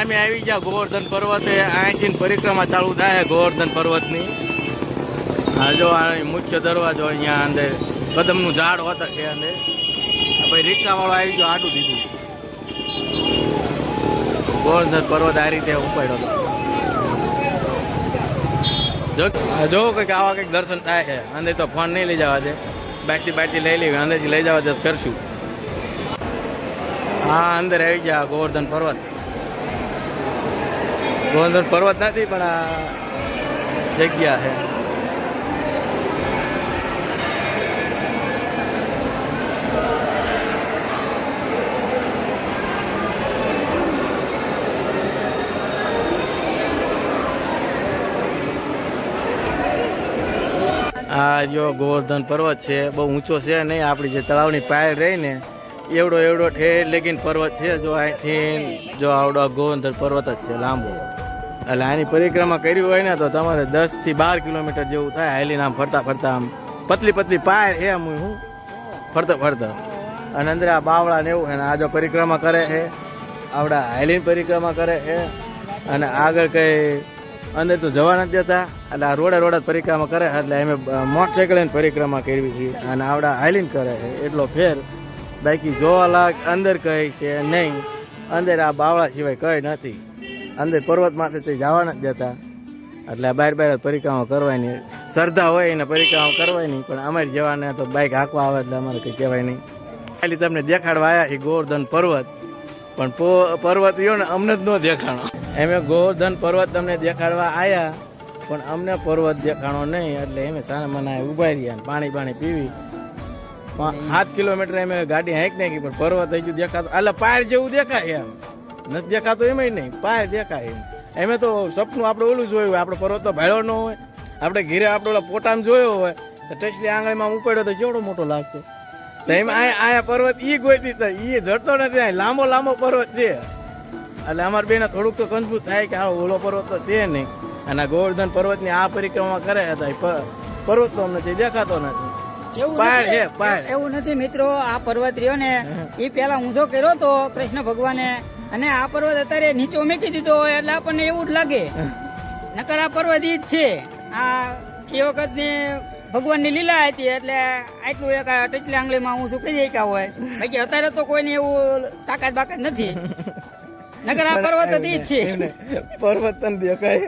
અમે આવી ગયા ગોવર્ધન પર્વતે. અહીંથી પરિક્રમા ચાલુ થાય ગોવર્ધન પર્વતની. આ જો આ મુખ્ય દરવાજો અહીંયા અંદર કદમનું ઝાડ હોતા છે અંદર. ભાઈ રિક્ષાવાળો આવી ગયો આટું દીધું ગોવર્ધન પર્વત આ રીતે ઉપાડ્યો હતો. જો કંઈક આવા કંઈક દર્શન થાય છે. અંદર તો ફોન નહીં લઈ જવા દે. બાટલી બાટલી લઈ લેવી અંદરથી લઈ જવા દે કરશું. હા, અંદર આવી ગયા ગોવર્ધન પર્વત. ગોવર્ધન પર્વત નથી, પણ આ જગ્યા છે. આ જો ગોવર્ધન પર્વત છે, બહુ ઊંચો છે નહીં, આપણી જે તળાવની પાયલ રહી ને, એવડો એવડો ઠેર લેગીન પર્વત છે, જો અહીંથી જો આવડો ગોવર્ધન પર્વત જ છે, લાંબો. એટલે આની પરિક્રમા કરી હોય ને તો તમારે દસથી બાર કિલોમીટર જેવું થાય. હાલીને આમ ફરતા ફરતા આમ પતલી પતલી પાય એ આમ હું ફરતો ફરતો. અને અંદર આ બાવળા ને એવું અને આ જો પરિક્રમા કરે છે આવડા હાઈલીન પરિક્રમા કરે છે અને આગળ કઈ અંદર તો જવા નથી દેતા. એટલે આ રોડે રોડે પરિક્રમા કરે એટલે અમે મોટરસાઇકલ પરિક્રમા કરવી છે. અને આવડા હાઈલીન કરે છે એટલો ફેર. બાકી જોવા લાગ અંદર કઈ છે નહીં. અંદર આ બાવળા સિવાય કઈ નથી. અંદર પર્વત માટે તે જવા નથી દેતા એટલે બહાર બહાર જ પરિક્રમા કરવાની. શ્રદ્ધા હોય એને પરિક્રમા કરવાની પણ અમારે જવાને તો બાઇક હાંકવા આવે એટલે અમારે કંઈ કહેવાય નહીં. ખાલી તમને દેખાડવા આવ્યા છે ગોવર્ધન પર્વત, પણ પર્વત રહ્યો ને અમને જ ન દેખાણો. એમે ગોવર્ધન પર્વત તમને દેખાડવા આવ્યા પણ અમને પર્વત દેખાણો નહીં, એટલે એમે સાના મને ઊભા રહ્યા પાણી પાણી પીવી. સાત કિલોમીટર અમે ગાડી હાંક નાખી, પણ પર્વત હજુ દેખાતો એટલે પાર જેવું દેખાય એમ. નથી દેખાતો એમ નહીં પાય દેખાય એમ. એમે તો સપનું આપણે ઓલું જોયું હોય આપણે પર્વતો ભાડ્યો ન હોય આપણે ઘીરે આપણે ઓલા પોટામ જોયો હોય તો ટચલી આંગળીમાં ઉપાડ્યો તો કેવડો મોટો લાગતો. તો એમ આયા પર્વત ઈ ગોતી તો ઈ જડતો નથી આ લાંબો લાંબો પર્વત છે. એટલે અમારે બેને થોડુંક તો કન્ફ્યુઝ થાય કે આ ઓલો પર્વત તો છે નહીં. અને ગોવર્ધન પર્વતની આ પરિક્રમા કરે હતા પર્વત તો અમને દેખાતો નથી. એવું નથી મિત્રો આ પર્વત રહ્યો ને એ પેલા ઊંધો કર્યો તો કૃષ્ણ ભગવાને અને આ પર્વત અત્યારે નીચો મૂકી દીધો હોય એટલે આપણને એવું જ લાગે. નકર આ પર્વત ઈ જ છે. આ એ વખતની ભગવાનની લીલા હતી એટલે આટલું એક આ ટચલી આંગળીમાં હું શું કહી શક્યા હોય. બાકી અત્યારે તો કોઈને એવું તાકાત બાકાત નથી. નકર આ પર્વત જ છે. પર્વત તને દેખાય.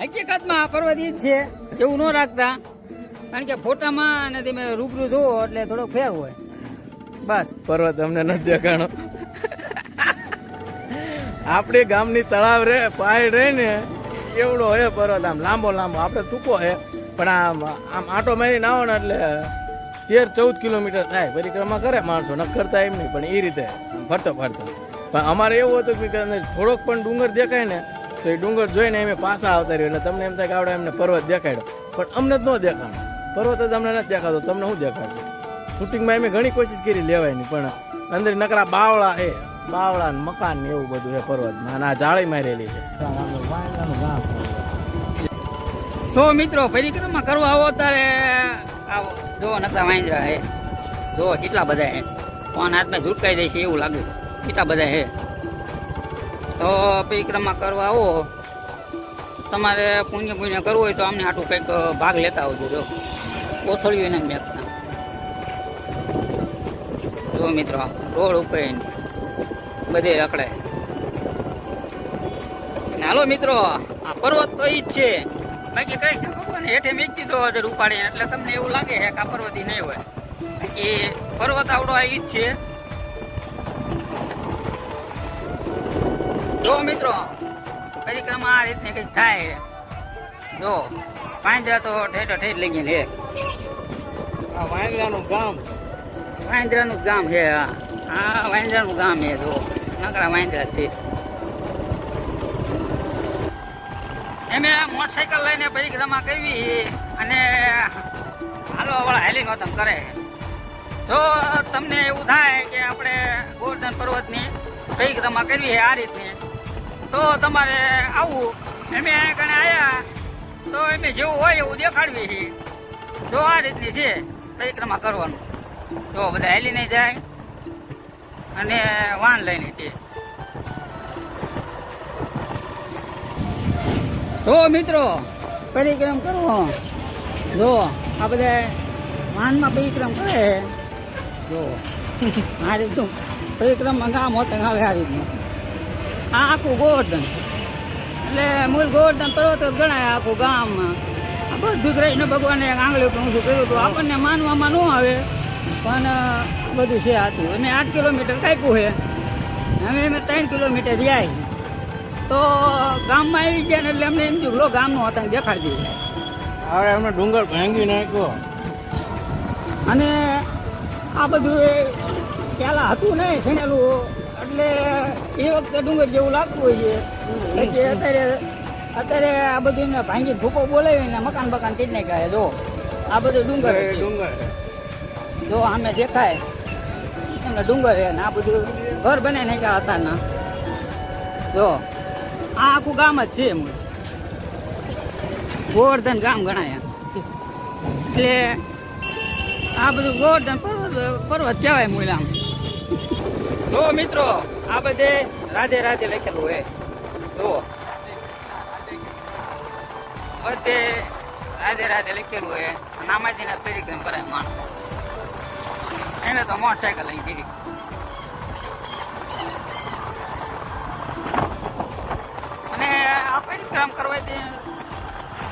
હકીકતમાં આ પર્વત જ છે. એવું ન રાખતા. કારણ કે ફોટામાં અને તમે રૂબરૂ જોવો એટલે થોડો ફેર હોય. બસ. પર્વત અમને નથી દેખાણો. આપણે ગામની તળાવ રે, પાય રે ને એવડો હે પર્વત આમ લાંબો લાંબો. આપણે ટૂંકો હે, પણ આમ આમ આટો મારીને આવો ને એટલે તેર ચૌદ કિલોમીટર થાય. પરિક્રમા કરે માણસો ન કરતા એમ નહીં, પણ એ રીતે ફરતો ફરતો. પણ અમારે એવું હતું કે થોડોક પણ ડુંગર દેખાય ને, તો એ ડુંગર જોઈને અમે પાછા આવતા રહ્યો. એટલે તમને એમ થાય કે આવડે એમને પર્વત દેખાડ્યો પણ અમને જ ન દેખાણો. પર્વત જ અમને નથી દેખાતો. તમને શું દેખાડ્યું શૂટિંગમાં એમ ઘણી કોશિશ કરી લેવાય નહીં પણ અંદર નકરા બાવળા છે બાવળા ને મકાન ને એવું બધું છે પર્વતમાં આ જાળી મારેલી છે. તો મિત્રો, પરિક્રમા કરવા આવો ત્યારે આવો જો નકરા વાંદરા હે. જો કેટલા બધા હે. ફોન હાથમાં ઝુટકાઈ જાય છે એવું લાગે. કેટલા બધા હે. તો પરિક્રમા કરવા આવો. તમારે પુણ્ય પુણ્ય કરવું હોય તો અમને આટલું કંઈક ભાગ લેતા આવજો. જો. કોથળીઓ એને મેકતા જો મિત્રો, રોડ ઉપર બધે રખડે. હાલો મિત્રો, આ પર્વત તો ઈ જ છે. બાકી ભગવાન હેઠે મેક દીધો હજાર ઉપાડીને એટલે તમને એવું લાગે છે કે આ પર્વતી નહીં હોય. બાકી પર્વત આવડો આ ઈ જ છે. જો મિત્રો, પરિક્રમા આ રીતની કંઈક થાય જો પાંજરા તો ઠેઠો ઠેઠ લઈ ગયા છે. વાંદરાનું ગામ વાંદરાનું ગામ છે આ વાંદરાનું ગામ છે, જો. નકરા વાંદરા છે એમે મોટરસાયકલ લઈને પરિક્રમા કરવી અને હાલો વાળા હેલી નોતમ કરે. જો તમને એવું થાય કે આપણે ગોવર્ધન પર્વતની પરિક્રમા કરવી છે આ રીતની. તો તમારે આવવું એમે કણે આવ્યા તો એમે જેવું હોય એવું દેખાડવી છે. જો આ રીતની છે પરિક્રમા કરવાનું. તો બધા હેલી નહીં જાય. અને વાન લઈને તે. જો મિત્રો પરિક્રમ કરવો જો આ બધા વાનમાં પરિક્રમ કરે જો. આ રીતનું પરિક્રમમાં ગામ હોતા આવે આ રીતનું આ આખું ગોવર્ધન. એટલે મૂળ ગોવર્ધન પર્વત ગણાય આખું ગામ. બધું કૃષ્ણ ભગવાને આંગળી ઊંચું કર્યું હતું. આપણને માનવામાં ન આવે. પણ બધું છે હતું અમે આઠ કિલોમીટર કાપ્યું છે. અમે અમે ત્રણ કિલોમીટર જાય તો ગામમાં આવી ગયા ને એટલે અમને એમ થયું લો ગામનો હતા દેખાડી દઈએ. હવે અમે ડુંગર ભાંગી નાખ્યો. અને આ બધું પહેલા હતું ને છેનેલું એટલે એ વખતે ડુંગર જેવું લાગતું હોય છે. અત્યારે અત્યારે આ બધું ભાંગી ભૂકો બોલાવીને મકાન બકાન નાખ્યા છે જો. આ બધું ડુંગર ડુંગર જો આમે દેખાય. એમને ડુંગર હે ને આ બધું ઘર બનાવી નાખ્યા હતા ના. જો, આ આખું ગામ જ છે એમ. ગોવર્ધન ગામ ગણાય. એટલે આ બધું ગોવર્ધન પર્વત પર્વત કહેવાય મૂલામ જો મિત્રો, આ બધે રાધે રાધે લખેલું હે. જો. રાધે રાધે લખેલું હે. નામાજીના પરિક્રમ કરે માણસ. એને તો મોટરસાયકલ લઈ ગઈ અને આ પરિક્રમ કરવાથી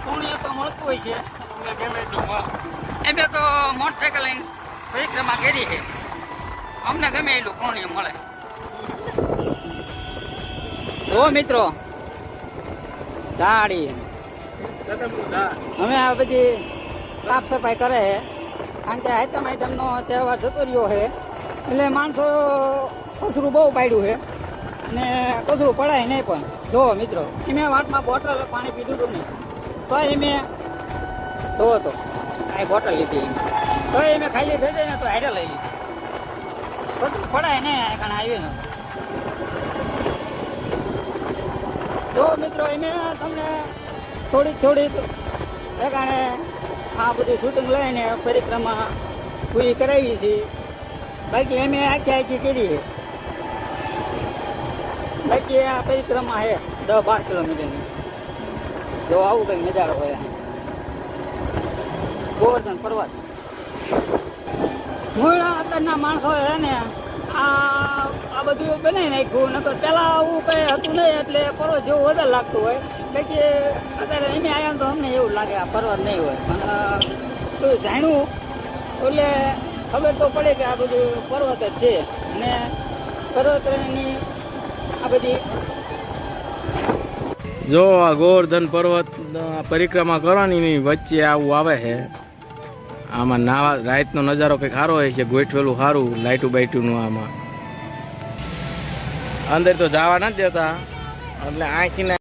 પુણ્ય તો મળતું હોય છે. એમ તો મોટરસાઇકલ લઈને પરિક્રમા કરી છે અમને ગમે એટલું પુણ્ય મળે. જો મિત્રો દાડી અમે આ બધી સાફ સફાઈ કરે કારણ કે આઈટમ આઈટમનો તહેવાર જતો રહ્યો છે. એટલે માણસો કચરું બહુ પાડ્યું છે. અને કચરું પડાય નહીં પણ. જો મિત્રો, એમે વાટમાં બોટલ પાણી પીધું હતું નહીં તો એમે જોવો તો, આ બોટલ લીધી. તો એમે ખાલી થઈ જાય ને તો હારે લઈ લીધી. પડાય નહીં કારણ આવી ને. જો મિત્રો, એમે તમને થોડીક થોડીક, એ કારણે આ બધું શૂટિંગ લઈને પરિક્રમા પૂરી કરાવી છે. બાકી એમ આખી આખી કરી બાકી આ પરિક્રમા છે દસ બાર કિલોમીટરની. જો આવું કંઈક નજારો હોય ગોવર્ધન પર્વત. મૂળ અત્યારના માણસો છે ને આ આ બધું બનાવી નાખ્યું. નકર પેલા આવું કઈ હતું નહીં, એટલે પર્વત જેવું વધારે લાગતું હોય. બાકી અત્યારે એને આવ્યા તો અમને એવું લાગે આ પર્વત નહીં હોય. પણ બધું જાણ્યું. એટલે ખબર તો પડે કે આ બધું પર્વત જ છે. અને પર્વતની આ બધી જો આ ગોવર્ધન પર્વત પરિક્રમા કરવાની વચ્ચે આવું આવે છે. આમાં નાવા રાતનો નજારો કંઈક સારો હોય છે, ગોઠવેલું સારું લાઇટું બાઇટુનું આમાં. અંદર તો જવા નથી દેતા. એટલે અહીંથી